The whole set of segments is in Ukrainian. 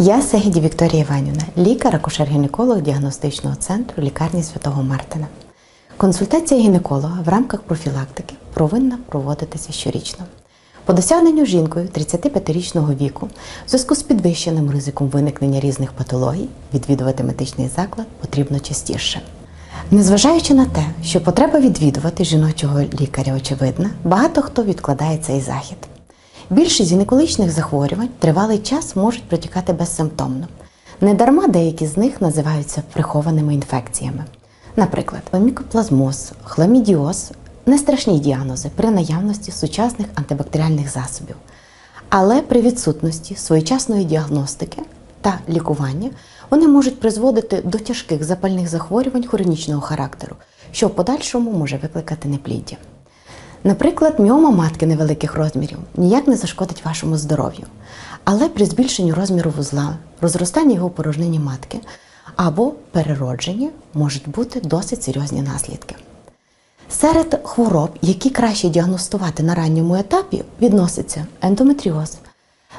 Я Сегіді Вікторія Іванівна, лікар, акушер-гінеколог діагностичного центру лікарні Святого Мартина. Консультація гінеколога в рамках профілактики повинна проводитися щорічно. По досягненню жінкою 35-річного віку, в зв'язку з підвищеним ризиком виникнення різних патологій, відвідувати медичний заклад потрібно частіше. Незважаючи на те, що потреба відвідувати жіночого лікаря очевидна, багато хто відкладає цей захід. Більшість гінекологічних захворювань тривалий час можуть протікати безсимптомно. Недарма деякі з них називаються прихованими інфекціями. Наприклад, мікоплазмоз, хламідіоз не страшні діагнози при наявності сучасних антибактеріальних засобів. Але при відсутності своєчасної діагностики та лікування вони можуть призводити до тяжких запальних захворювань хронічного характеру, що в подальшому може викликати непліддя. Наприклад, міома матки невеликих розмірів ніяк не зашкодить вашому здоров'ю, але при збільшенні розміру вузла, розростанні його порожнині матки або переродженні можуть бути досить серйозні наслідки. Серед хвороб, які краще діагностувати на ранньому етапі, відносяться ендометріоз,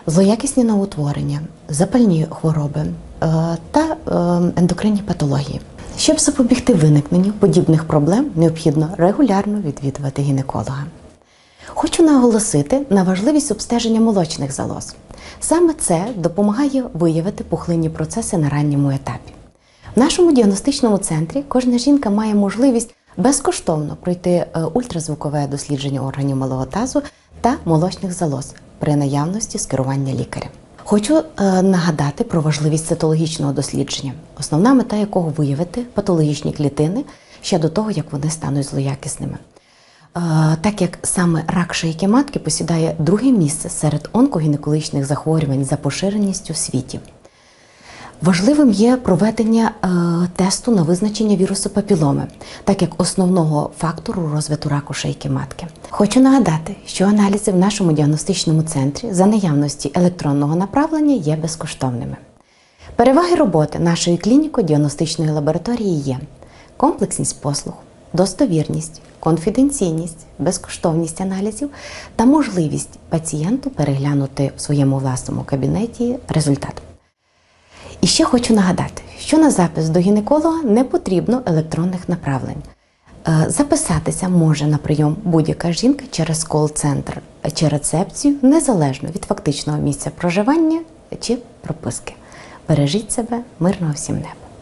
злоякісні новоутворення, запальні хвороби е, та е, ендокринні патології. Щоб запобігти виникненню подібних проблем, необхідно регулярно відвідувати гінеколога. Хочу наголосити на важливість обстеження молочних залоз. Саме це допомагає виявити пухлинні процеси на ранньому етапі. В нашому діагностичному центрі кожна жінка має можливість безкоштовно пройти е, ультразвукове дослідження органів малого тазу та молочних залоз при наявності скерування лікаря. Хочу е, нагадати про важливість цитологічного дослідження, основна мета якого виявити патологічні клітини ще до того, як вони стануть злоякісними. Е, так як саме рак шийки матки посідає друге місце серед онкогінекологічних захворювань за поширеністю в світі. Важливим є проведення е, тесту на визначення вірусу папіломи, так як основного фактору розвитку раку шийки матки. Хочу нагадати, що аналізи в нашому діагностичному центрі за наявності електронного направлення є безкоштовними. Переваги роботи нашої клініко-діагностичної лабораторії є комплексність послуг, достовірність, конфіденційність, безкоштовність аналізів та можливість пацієнту переглянути в своєму власному кабінеті результат. І ще хочу нагадати, що на запис до гінеколога не потрібно електронних направлень. Е, Записатися може на прийом будь-яка жінка через кол-центр чи рецепцію, незалежно від фактичного місця проживання чи прописки. Бережіть себе, мирного всім неба!